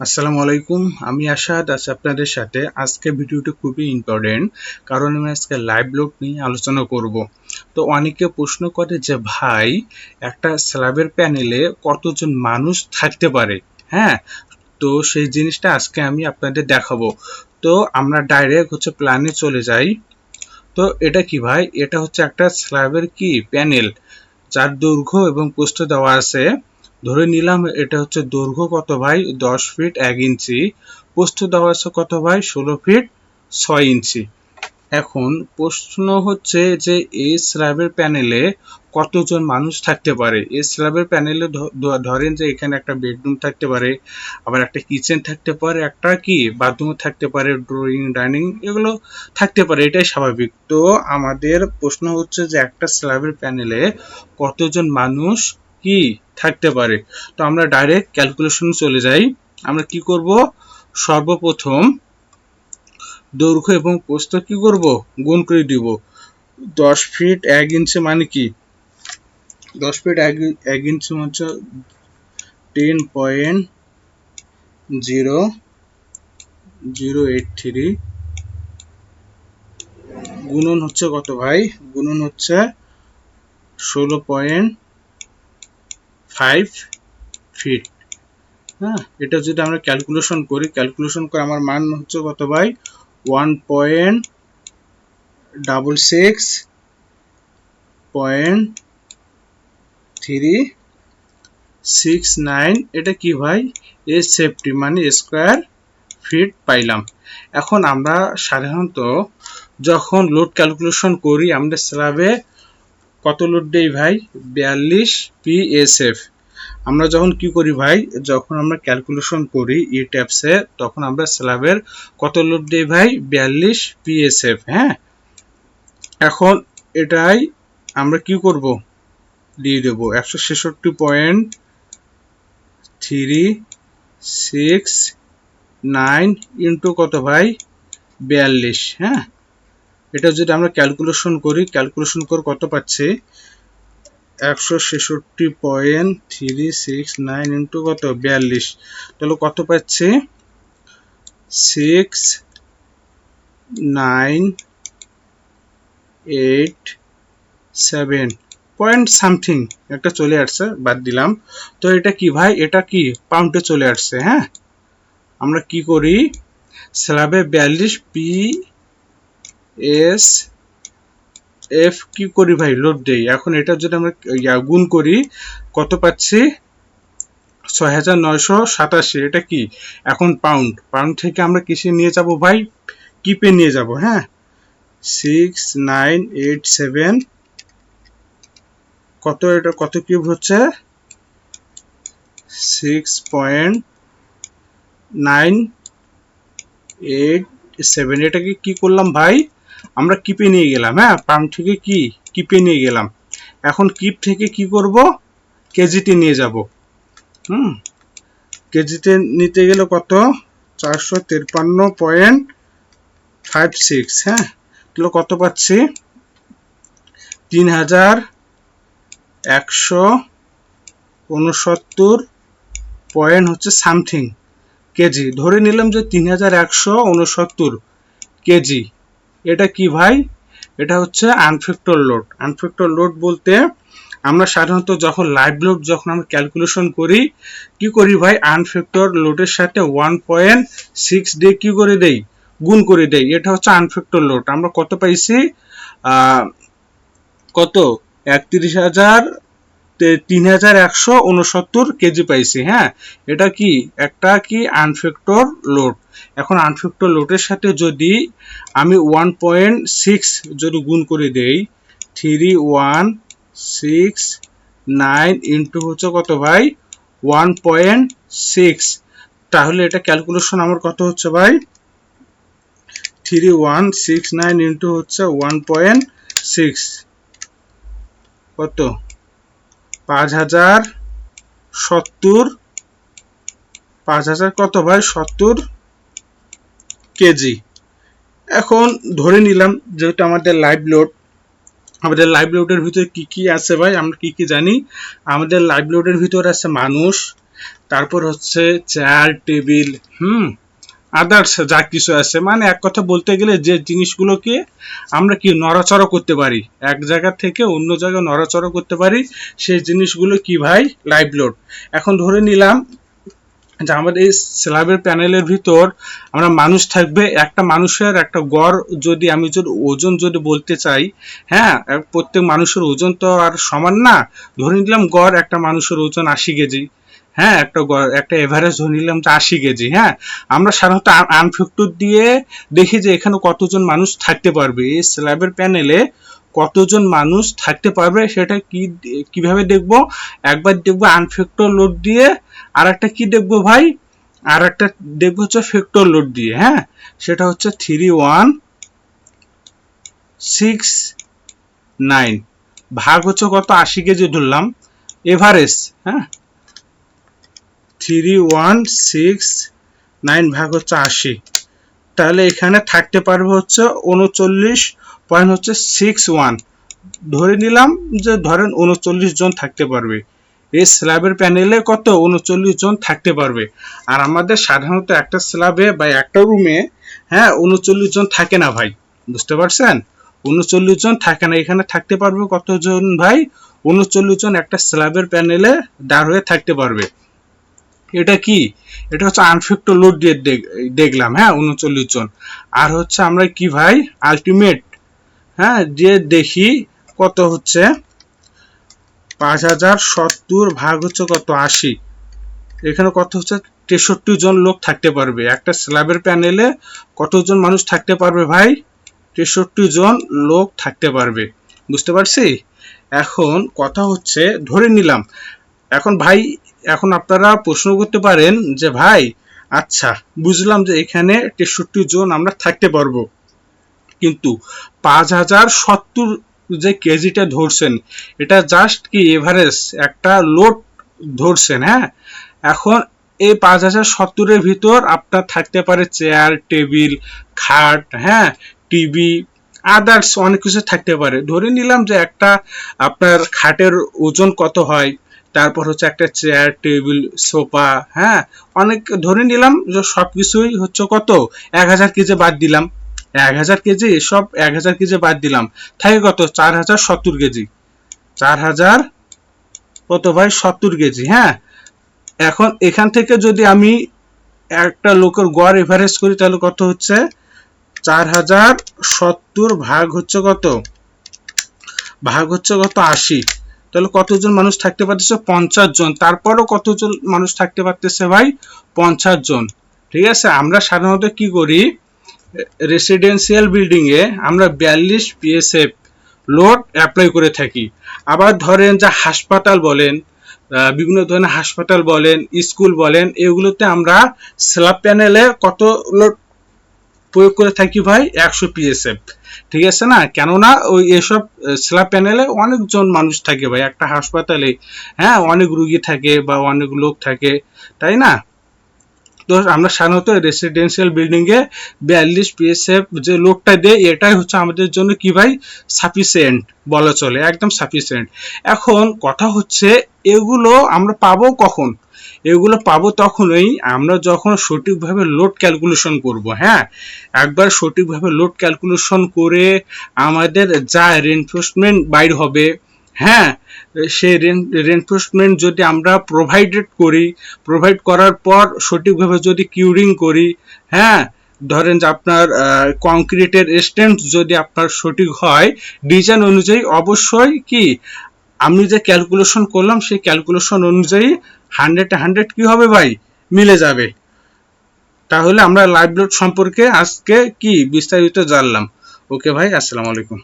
আসসালামু আলাইকুম। আমি আশাদ আছি আপনাদের সাথে আজকে ভিডিওটা খুবই ইম্পর্টেন্ট কারণ আমি আজকে লাইভ লোড নিয়ে আলোচনা করব। তো অনেকে প্রশ্ন করে যে, ভাই, একটা স্ল্যাবের প্যানেলে কতজন মানুষ থাকতে পারে? হ্যাঁ তো সেই জিনিসটা আজকে আমি আপনাদের দেখাবো। তো আমরা ডাইরেক্ট হচ্ছে প্ল্যানে চলে যাই। তো এটা কি ভাই? এটা হচ্ছে একটা স্ল্যাবের কি? প্যানেল যার দৈর্ঘ্য এবং প্রস্থ দেওয়া আছে ধরে নিলাম এটা হচ্ছে দৈর্ঘ্য কত ভাই? দশ ফিট এক ইঞ্চি। প্রস্থ দেওয়া কত ভাই? ষোলো ফিট ছয় ইঞ্চি। এখন প্রশ্ন হচ্ছে যে এই স্ল্যাবের প্যানেলে কতজন মানুষ থাকতে পারে? এই স্ল্যাবের প্যানেলে ধরেন যে এখানে একটা বেডরুম থাকতে পারে, আবার একটা কিচেন থাকতে পারে, একটা কি? বাথরুম থাকতে পারে ড্রয়িং ডাইনিং এগুলো থাকতে পারে, এটাই স্বাভাবিক। তো আমাদের প্রশ্ন হচ্ছে যে একটা স্ল্যাবের প্যানেলে কতজন মানুষ কি থাকতে পারে। তো আমরা ডাইরেক্ট ক্যালকুলেশন চলে যাই। আমরা কি করব? সর্বপ্রথম দৈর্ঘ্য এবং প্রস্থ কি করব? গুণ করে দিব। দশ ফিট এক ইঞ্চি মানে কি? দশ ফিট এক এক ইঞ্চি হচ্ছে ten point zero zero eight three গুণন হচ্ছে কত ভাই? গুণন হচ্ছে ষোলো পয়েন্ট ফাইভ ফিট হ্যাঁ এটা যদি আমরা ক্যালকুলেশন করি ক্যালকুলেশন করে আমার মান হচ্ছে কত ভাই? One point double six point three six nine এটা কি ভাই? এ সেফটি মানে স্কোয়ার ফিট পাইলাম। এখন আমরা সাধারণত যখন লোড ক্যালকুলেশন করি আমরা স্ল্যাবে কত লোড দেই ভাই? বিয়াল্লিশ পিএসএফ আমরা যখন কি করি ভাই? যখন আমরা ক্যালকুলেশন করি ই ট্যাপসে তখন আমরা স্ল্যাবের কত লোড দেই ভাই? বিয়াল্লিশ পিএসএফ হ্যাঁ? এখন এটাই আমরা কি করব? দিয়ে দেবো একশো ছেষট্টি point three six nine into কত ভাই? বিয়াল্লিশ হ্যাঁ? এটা যদি আমরা ক্যালকুলেশন করি ক্যালকুলেশন করে কত পাচ্ছি? একশো ছেষট্টি point three six nine into কত? বিয়াল্লিশ। তাহলে কত পাচ্ছি? Six nine eight seven point something একটা চলে আসছে, বাদ দিলাম। তো এটা কি ভাই? এটা কি? পাউন্ডে চলে আসছে হ্যাঁ? আমরা কি করি? স্ল্যাবে বিয়াল্লিশ পি এস এফ কি করি ভাই? লোড দেই। এখন এটা যদি আমরা গুণ করি, কত পাচ্ছি? ছয় হাজার নয়শো সাতাশি। এটা কি? এখন পাউন্ড পাউন্ড থেকে আমরা কিসে নিয়ে যাব ভাই? কিপে নিয়ে যাব হ্যাঁ? সিক্স নাইন এইট সেভেন কত এটা, কত কিউব হচ্ছে? Six point nine eight seven এটাকে কি করলাম ভাই? আমরা কিপে নিয়ে গেলাম হ্যাঁ? পাম্প থেকে কি? কিপে নিয়ে গেলাম। এখন কিপ থেকে কি করব? কেজিতে নিয়ে যাব। হুম? কেজিতে নিতে গেলে কত? চারশো তেপ্পান্ন পয়েন্ট ফাইভ সিক্স হ্যাঁ? তাহলে কত পাচ্ছি? তিন হাজার একশো উনসত্তর পয়েন্ট হচ্ছে সামথিং কেজি। ধরে নিলাম যে তিন হাজার একশো উনসত্তর কেজি। এটা কি ভাই? এটা হচ্ছে আনফেক্টর লোড আনফেক্টর লোড বলতে আমরা সাধারণত যখন লাইভ লোড যখন আমরা ক্যালকুলেশন করি, কি করি ভাই? আনফেক্টর লোডের সাথে ওয়ান পয়েন্ট সিক্স ডে কি করে দেই? গুণ করে দেই। এটা হচ্ছে আনফেক্টর লোড আমরা কত পাইছি? কত? একত্রিশ হাজার তিন হাজার একশো উনসত্তর কেজি পাইছি হ্যাঁ। এটা কি? একটা কি আনফেক্টর লোড? এখন আনফেক্টর লোডের সাথে যদি আমি ওয়ান পয়েন্ট সিক্স যদি গুণ করে দেই, three one six nine into হচ্ছে কত ভাই? One point six. তাহলে এটা ক্যালকুলেশন আমার কত হচ্ছে ভাই? Three one six nine into হচ্ছে ওয়ান পয়েন্ট সিক্স। কত? পাঁচ হাজার সত্তর, পাঁচ হাজার কত ভাই? সত্তর কেজি। এখন ধরে নিলাম যেহেতু আমাদের লাইভ লোড আমাদের লাইভ লোডের ভিতরে কি কি আছে ভাই? আমরা কি কি জানি? আমাদের লাইভ লোডের ভিতরে আছে মানুষ, তারপর হচ্ছে চেয়ার টেবিল হুম? আদার্স যা কিছু আছে। মানে এক কথা বলতে গেলে যে জিনিসগুলোকে আমরা কি নড়াচড়া করতে পারি? এক জায়গা থেকে অন্য জায়গায় নড়াচড়া করতে পারি, সেই জিনিসগুলো কি ভাই? লাইভ লোড এখন ধরে নিলাম যে আমাদের এই স্ল্যাবের প্যানেলের ভিতর আমরা মানুষ থাকবে, একটা মানুষের একটা গড় যদি আমি যদি ওজন যদি বলতে চাই হ্যাঁ প্রত্যেক মানুষের ওজন তো আর সমান না। ধরে নিলাম গড় একটা মানুষের ওজন আশি কেজি। হ্যাঁ একটা একটা এভারেজ ধরে নিলাম যে আশি কেজি হ্যাঁ? আমরা সাধারণত আনফ্যাক্টর দিয়ে দেখি যে এখানে কতজন মানুষ থাকতে পারবে। এই স্ল্যাবের প্যানেলে কতজন মানুষ থাকতে পারবে সেটা কি কীভাবে দেখব? একবার দেখব আনফ্যাক্টর লোড দিয়ে আর একটা কি দেখব ভাই? আর একটা দেখব হচ্ছে ফেক্টর লোড দিয়ে হ্যাঁ? সেটা হচ্ছে থ্রি ওয়ান সিক্স নাইন। ভাগ হচ্ছে কত? আশি কেজি ধরলাম। এভারেজ হ্যাঁ? থ্রি ওয়ান সিক্স নাইন ভাগ হচ্ছে আশি। তাহলে এখানে থাকতে পারবে হচ্ছে উনচল্লিশ পয়েন্ট হচ্ছে সিক্স ওয়ান ধরে নিলাম যে ধরেন উনচল্লিশ জন থাকতে পারবে। এই স্ল্যাবের প্যানেলে কত? উনচল্লিশ জন থাকতে পারবে। আর আমাদের সাধারণত একটা স্ল্যাবে বা একটা রুমে হ্যাঁ উনচল্লিশ জন থাকে না ভাই। বুঝতে পারছেন? উনচল্লিশ জন থাকে না। এখানে থাকতে পারবে কতজন ভাই? উনচল্লিশ জন একটা স্ল্যাবের প্যানেলে দাঁড় হয়ে থাকতে পারবে। এটা কি? এটা হচ্ছে আনফেক্টর লোড দিয়ে দেখ- দেখলাম হ্যাঁ উনচল্লিশ জন। আর হচ্ছে আমরা কি ভাই? আলটিমেট হ্যাঁ যে দেখি কত হচ্ছে? পাঁচ হাজার সত্তর ভাগ হচ্ছে কত? আশি। এখানে কত হচ্ছে? তেষট্টি জন লোক থাকতে পারবে। একটা স্ল্যাবের প্যানেলে কতজন মানুষ থাকতে পারবে ভাই? তেষট্টি জন লোক থাকতে পারবে। বুঝতে পারছি? এখন কথা হচ্ছে, ধরে নিলাম, এখন ভাই এখন আপনারা প্রশ্ন করতে পারেন যে, ভাই আচ্ছা বুঝলাম যে এখানে তেষট্টি জন আমরা থাকতে পারব। কিন্তু পাঁচ হাজার সত্তর যে কেজিটা ধরছেন, এটা জাস্ট কি এভারেজ একটা লোড ধরছেন হ্যাঁ? এখন এই পাঁচ হাজার সত্তরের ভিতর আপনার থাকতে পারে চেয়ার, টেবিল, খাট হ্যাঁ? টিভি আদার্স অনেক কিছু থাকতে পারে। ধরে নিলাম যে একটা আপনার খাটের ওজন কত হয়? তারপর হচ্ছে একটা চেয়ার টেবিল সোফা হ্যাঁ? অনেক ধরে নিলাম যে সব কিছুই হচ্ছে কত? এক হাজার কেজি বাদ দিলাম। এক হাজার কেজি সব এক হাজার কেজি বাদ দিলাম। থাকে কত? চার হাজার সত্তর কেজি। চার হাজার কত ভাই? সত্তর কেজি হ্যাঁ? এখন এখান থেকে যদি আমি একটা লোকের গড় এভারেজ করি, তাহলে কত হচ্ছে? চার হাজার সত্তর ভাগ হচ্ছে কত? ভাগ হচ্ছে কত? আশি। তাহলে কতজন মানুষ থাকতে পারতেছে? পঞ্চাশ জন। তারপরও কতজন মানুষ থাকতে পারতেছে ভাই? পঞ্চাশ জন। ঠিক আছে? আমরা সাধারণত কি করি? রেসিডেন্সিয়াল বিল্ডিং এ আমরা বিয়াল্লিশ পিএসএফ লোড অ্যাপ্লাই করে থাকি। আবার ধরেন যা হাসপাতাল বলেন বিভিন্ন ধরনের হাসপাতাল বলেন, স্কুল বলেন, এগুলোতে আমরা স্ল্যাব প্যানেলে কত লোড প্রয়োগ করে থাকি ভাই? একশো পিএসএফ ঠিক আছে না? কেননা ওই এসব স্ল্যাব প্যানেলে অনেকজন মানুষ থাকে ভাই। একটা হাসপাতালে হ্যাঁ অনেক রুগী থাকে বা অনেক লোক থাকে, তাই না? তো আমরা সাধারণত রেসিডেন্সিয়াল বিল্ডিং এ বিয়াল্লিশ পিএসএফ যে লোডটা দেয়, এটাই হচ্ছে আমাদের জন্য কি ভাই? সাফিসিয়েন্ট বলা চলে, একদম সাফিসিয়েন্ট এখন কথা হচ্ছে, এগুলো আমরা পাবো কখন? এগুলো পাবো তখনই আমরা যখন সঠিকভাবে লোড ক্যালকুলেশন করব হ্যাঁ? একবার সঠিকভাবে লোড ক্যালকুলেশন করে আমাদের যা রেনফোর্সমেন্ট বাইর হবে হ্যাঁ সেই রেনফোর্সমেন্ট যদি আমরা প্রোভাইডেড করি প্রোভাইড করার পর সঠিকভাবে যদি কিউরিং করি হ্যাঁ ধরেন যে আপনার কংক্রিটের স্ট্যান্ড যদি আপনার সঠিক হয় ডিজাইন অনুযায়ী অবশ্যই কি, আমি যে ক্যালকুলেশন করলাম, সেই ক্যালকুলেশন অনুযায়ী হান্ড্রেড হান্ড্রেড কি হবে ভাই? মিলে যাবে। তাহলে আমরা লাইভ লোড সম্পর্কে আজকে কি বিস্তারিত জানলাম? ওকে ভাই, আসসালামু আলাইকুম।